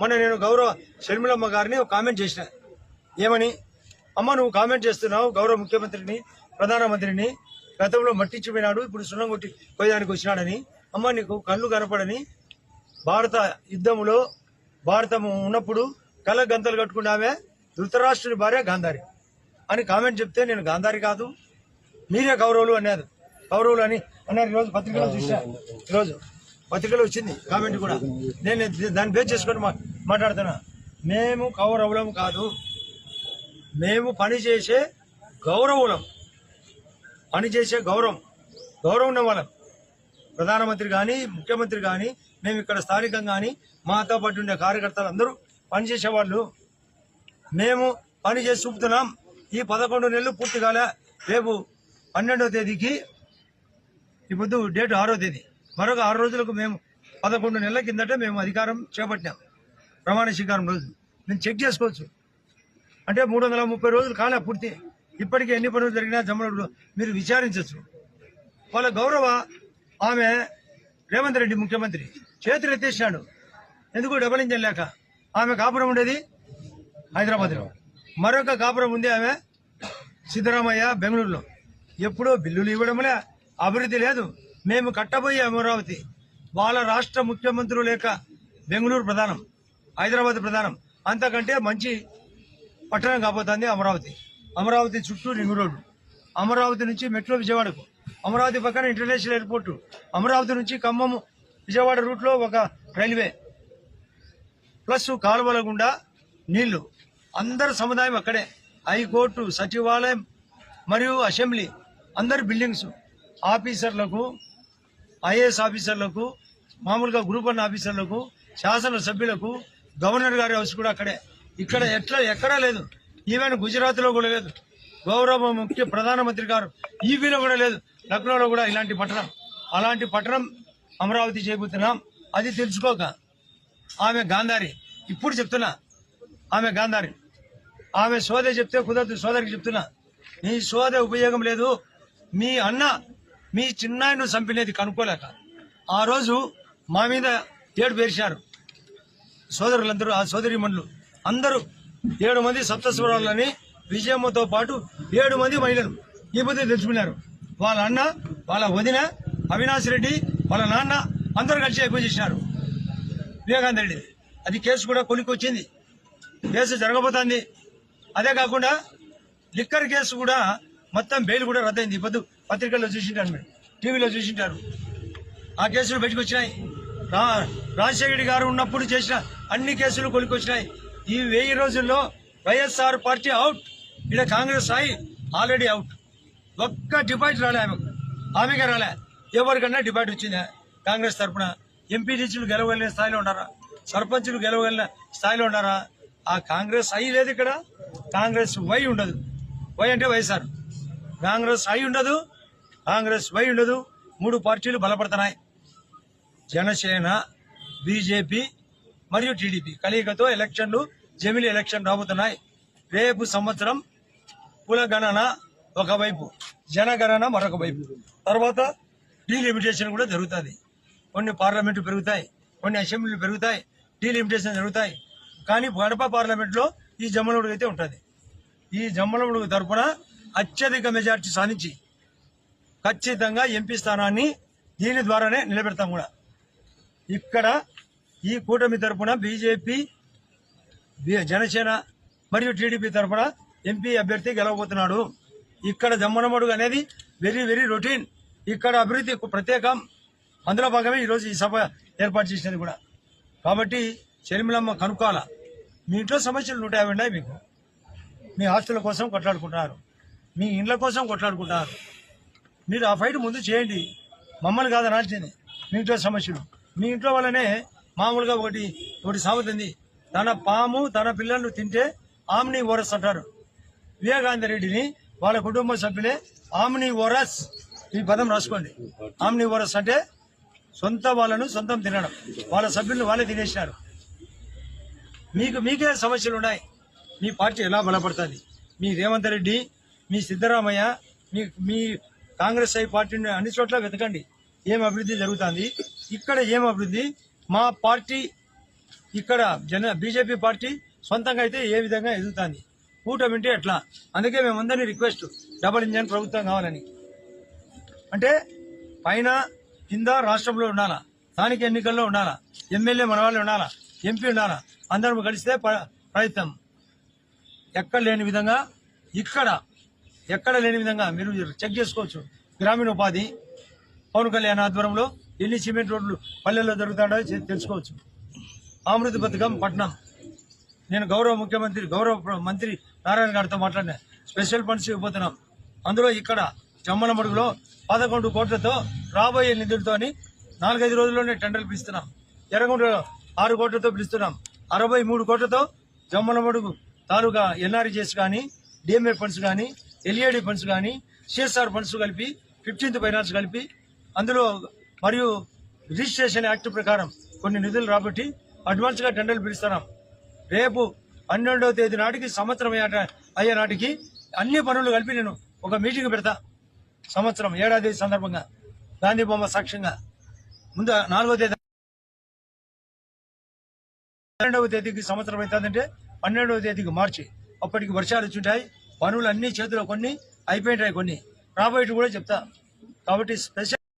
మొన్న నేను గౌరవ షర్మిలమ్మ గారిని ఒక కామెంట్ చేసిన. ఏమని? అమ్మ నువ్వు కామెంట్ చేస్తున్నావు గౌరవ ముఖ్యమంత్రిని ప్రధానమంత్రిని. గతంలో మట్టించిపోయినాడు ఇప్పుడు సున్నం కొట్టి పోయేదానికి వచ్చినాడని. అమ్మ నీకు కళ్ళు కనపడని. భారత యుద్ధములో భారతము ఉన్నప్పుడు కళ్ళ గంతలు కట్టుకున్నామే ధృతరాష్ట్రుని భార్య గాంధారి అని కామెంట్ చెప్తే నేను గాంధారి కాదు. మీరే గౌరవులు అన్నారు. గౌరవులు అని అన్నారు. ఈరోజు పత్రికలో చూసా ఈరోజు పత్రికలో వచ్చింది కామెంట్ కూడా. నేను దాన్ని బేస్ చేసుకొని మాట్లాడుతున్నా. మేము కౌరవులం కాదు. మేము పనిచేసే గౌరవులం. పనిచేసే గౌరవం. గౌరవం ఉన్నవాళ్ళం ప్రధానమంత్రి కానీ ముఖ్యమంత్రి కానీ మేము ఇక్కడ స్థానికంగా కానీ మాతో పాటు ఉండే కార్యకర్తలు అందరూ పనిచేసేవాళ్ళు మేము పని చేసి చూపుతున్నాం. ఈ పదకొండు నెలలు పూర్తి కాలే. రేపు పన్నెండవ తేదీకి ఇప్పుడు డేట్ ఆరో తేదీ. మరొక ఆరు రోజులకు మేము పదకొండు నెలల కిందట మేము అధికారం చేపట్టాం. ప్రమాణ స్వీకారం రోజు. నేను చెక్ చేసుకోవచ్చు. అంటే మూడు వందల ముప్పై రోజులు కాలే పూర్తి. ఇప్పటికీ ఎన్ని పనులు జరిగినా జమ్మడు మీరు విచారించవచ్చు. వాళ్ళ గౌరవ ఆమె రేవంత్ రెడ్డి ముఖ్యమంత్రి. చేతులు ఎత్తేసినాడు. ఎందుకు డబల్ ఇంజన్ లేక? ఆమె కాపురం ఉండేది హైదరాబాద్లో. మరొక కాపురం ఉంది ఆమె సిద్ధరామయ్య బెంగళూరులో. ఎప్పుడో బిల్లులు ఇవ్వడంలే. అభివృద్ధి లేదు. మేము కట్టబోయే అమరావతి వాళ్ళ రాష్ట్ర ముఖ్యమంత్రులు లేక బెంగళూరు ప్రధానం హైదరాబాద్ ప్రధానం అంతకంటే మంచి పట్టణం కాబోతుంది అమరావతి. అమరావతి చుట్టూ రింగ్ రోడ్డు. అమరావతి నుంచి మెట్రో విజయవాడకు. అమరావతి పక్కన ఇంటర్నేషనల్ ఎయిర్పోర్టు. అమరావతి నుంచి ఖమ్మం విజయవాడ రూట్లో ఒక రైల్వే. ప్లస్ కాలువల గుండా నీళ్ళు. అందరు సముదాయం అక్కడే. హైకోర్టు సచివాలయం మరియు అసెంబ్లీ. అందరు బిల్డింగ్స్. ఆఫీసర్లకు ఐఏఎస్ ఆఫీసర్లకు మామూలుగా గ్రూప్ వన్ ఆఫీసర్లకు శాసనసభ్యులకు గవర్నర్ గారి హౌస్ కూడా అక్కడే. ఇక్కడ ఎట్లా ఎక్కడా లేదు. ఈవెన్ గుజరాత్లో కూడా లేదు. గౌరవ ముఖ్య ప్రధానమంత్రి గారు ఈవీలో కూడా లేదు. లక్నోలో కూడా ఇలాంటి పట్టణం. అలాంటి పట్టణం అమరావతి చేయబోతున్నాం అది తెలుసుకోక ఆమె గాంధారి. ఇప్పుడు చెప్తున్నా ఆమె గాంధారి. ఆమె సోదరి చెప్తే కుదరదు. సోదరికి చెప్తున్నా నీ సోద ఉపయోగం లేదు. మీ అన్న మీ చిన్నాయను చంపినది కనుక్కోలేక. ఆ రోజు మా మీద ఏడు పేర్చారు. సోదరులందరూ ఆ సోదరిమణులు అందరూ ఏడు మంది సప్తస్వరాలని విజయమ్మతో పాటు ఏడు మంది మహిళలు ఈ మధ్య తెలుసుకున్నారు వాళ్ళ అన్న వాళ్ళ వదిన అవినాష్ రెడ్డి వాళ్ళ నాన్న అందరూ కలిసి ఎక్కువ చేసినారు వివేకానంద రెడ్డి అది కేసు కూడా కొనుక్కొచ్చింది. కేసు జరగబోతోంది. అదే కాకుండా లిక్కర్ కేసు కూడా మొత్తం బెయిల్ కూడా రద్దయింది ఈ పొద్దు. పత్రికల్లో చూసింటారు మీరు టీవీలో చూసింటారు. ఆ కేసులు బయటకు వచ్చినాయి. రాజశేఖర గారు ఉన్నప్పుడు చేసిన అన్ని కేసులు కొలికొచ్చినాయి ఈ వెయ్యి రోజుల్లో వైఎస్ఆర్ పార్టీ అవుట్. ఇక్కడ కాంగ్రెస్ స్థాయి ఆల్రెడీ అవుట్. ఒక్క డిపాజిట్ రాలే ఆమెకు. ఆమెకే రాలే. ఎవరికన్నా డిపాజిట్ వచ్చిందా? కాంగ్రెస్ తరఫున ఎంపీటీసీలు గెలవగలిగిన స్థాయిలో ఉన్నారా? సర్పంచులు గెలవగలిగిన స్థాయిలో ఉన్నారా? ఆ కాంగ్రెస్ అయి లేదు ఇక్కడ. కాంగ్రెస్ వై ఉండదు. వై అంటే వైఎస్ఆర్. కాంగ్రెస్ అయి ఉండదు. కాంగ్రెస్ వై ఉండదు. మూడు పార్టీలు బలపడుతున్నాయి. జనసేన బీజేపీ మరియు టీడీపీ కలయికతో ఎలక్షన్లు జమిలి ఎలక్షన్ రాబోతున్నాయి. రేపు సంవత్సరం కులగణన ఒకవైపు జనగణన మరొక వైపు. తర్వాత డీలిమిటేషన్ కూడా జరుగుతుంది. కొన్ని పార్లమెంటు పెరుగుతాయి కొన్ని అసెంబ్లీలు పెరుగుతాయి డీలిమిటేషన్ జరుగుతాయి. కానీ గడప పార్లమెంట్లో ఈ జమ్మలముడుగు అయితే ఉంటుంది. ఈ జమ్మలముడుగు తరఫున అత్యధిక మెజార్టీ సాధించి ఖచ్చితంగా ఎంపీ స్థానాన్ని దీని ద్వారానే నిలబెడతాం కూడా. ఇక్కడ ఈ కూటమి తరఫున బీజేపీ జనసేన మరియు టీడీపీ తరపున ఎంపీ అభ్యర్థి గెలవబోతున్నాడు. ఇక్కడ జమ్మనమడుగు అనేది వెరీ వెరీ రొటీన్. ఇక్కడ అభివృద్ధి ప్రత్యేకం. అందులో భాగమే ఈరోజు ఈ సభ ఏర్పాటు చేసినది కూడా. కాబట్టి షర్మిలమ్మ కనుక్కోవాల మీ ఇంట్లో సమస్యలు నూట యాభై ఉన్నాయి మీకు. మీ ఆస్తుల కోసం కొట్లాడుకుంటున్నారు. మీ ఇండ్ల కోసం కొట్లాడుకుంటున్నారు. మీరు ఆ ఫైట్ ముందు చేయండి. మమ్మల్ని కాదు అనాల్సింది మీ ఇంట్లో సమస్యలు. మీ ఇంట్లో వల్లనే మామూలుగా ఒకటి ఒకటి సాగుతుంది. తన పాము తన పిల్లలను తింటే ఆమ్ని ఓరస్ అంటారు. వివేకానంద రెడ్డిని వాళ్ళ కుటుంబ సభ్యులే ఆమ్ని ఓరస్ ఈ పదం రాసుకోండి. ఆమ్ని ఓరస్ అంటే సొంత వాళ్ళను సొంతం తినడం. వాళ్ళ సభ్యులను వాళ్ళే తినేసినారు. మీకు మీకే సమస్యలు ఉన్నాయి. మీ పార్టీ ఎలా బలపడుతుంది? మీ రేవంత్ రెడ్డి మీ సిద్ధరామయ్య మీ మీ కాంగ్రెస్ ఐ పార్టీని అన్ని చోట్ల వెతకండి. ఏం అభివృద్ధి జరుగుతుంది? ఇక్కడ ఏం అభివృద్ధి? మా పార్టీ ఇక్కడ జన బీజేపీ పార్టీ సొంతంగా అయితే ఏ విధంగా ఎదుగుతుంది? కూటమింటే ఎట్లా? అందుకే మేమందరినీ రిక్వెస్ట్ డబల్ ఇంజన్ ప్రభుత్వం కావాలని. అంటే పైన కింద రాష్ట్రంలో ఉండాలా? స్థానిక ఎన్నికల్లో ఉండాలా? ఎమ్మెల్యే మనవాళ్ళు ఉండాలా? ఎంపీ ఉండాలా? అందరం కలిస్తే ప- ప్రయత్నం. ఎక్కడ లేని విధంగా ఇక్కడ ఎక్కడ లేని విధంగా మీరు చెక్ చేసుకోవచ్చు. గ్రామీణ ఉపాధి పవన్ కళ్యాణ్ ఆధ్వర్యంలో ఎన్ని సిమెంట్ రోడ్లు పల్లెల్లో జరుగుతాడో తెలుసుకోవచ్చు. అమృత పథకం పట్నం. నేను గౌరవ ముఖ్యమంత్రి గౌరవ మంత్రి నారాయణ గారితో మాట్లాడినా స్పెషల్ ఫండ్స్ ఇవ్వబోతున్నాం. అందులో ఇక్కడ జమ్మనమడుగులో పదకొండు కోట్లతో రాబోయే నిధులతోని నాలుగైదు రోజుల్లోనే టెండర్లు పిలుస్తున్నాం. ఎర్రగుంటలో ఆరు కోట్లతో పిలుస్తున్నాం. అరవై మూడు కోట్లతో జమ్మనమడుగు తాలూకా ఎన్ఆర్జీఎస్ కానీ డిఎంఏ ఫండ్స్ కానీ ఎల్ఈడి ఫండ్స్ కానీ సిఎస్ఆర్ ఫండ్స్ కలిపి ఫిఫ్టీన్త్ ఫైనాన్స్ కలిపి అందులో మరియు రిజిస్ట్రేషన్ యాక్ట్ ప్రకారం కొన్ని నిధులు రాబట్టి అడ్వాన్స్గా టెండర్లు పిలుస్తున్నాం. రేపు పన్నెండవ తేదీ నాటికి సంవత్సరం అయ్యే- నాటికి అన్ని పనులు కలిపి నేను ఒక మీటింగ్ పెడతా. సంవత్సరం ఏడాది సందర్భంగా గాంధీ బొమ్మ సాక్ష్యంగా. ముందు నాలుగో తేదీ పన్నెండవ తేదీకి సంవత్సరం అవుతుందంటే పన్నెండవ తేదీకి మార్చి. అప్పటికి వర్షాలు వచ్చుంటాయి పనులు అన్ని చేతిలో కొన్ని అయిపోయింటాయి కొన్ని. రాబోయేటి కూడా చెప్తా. కాబట్టి స్పెషల్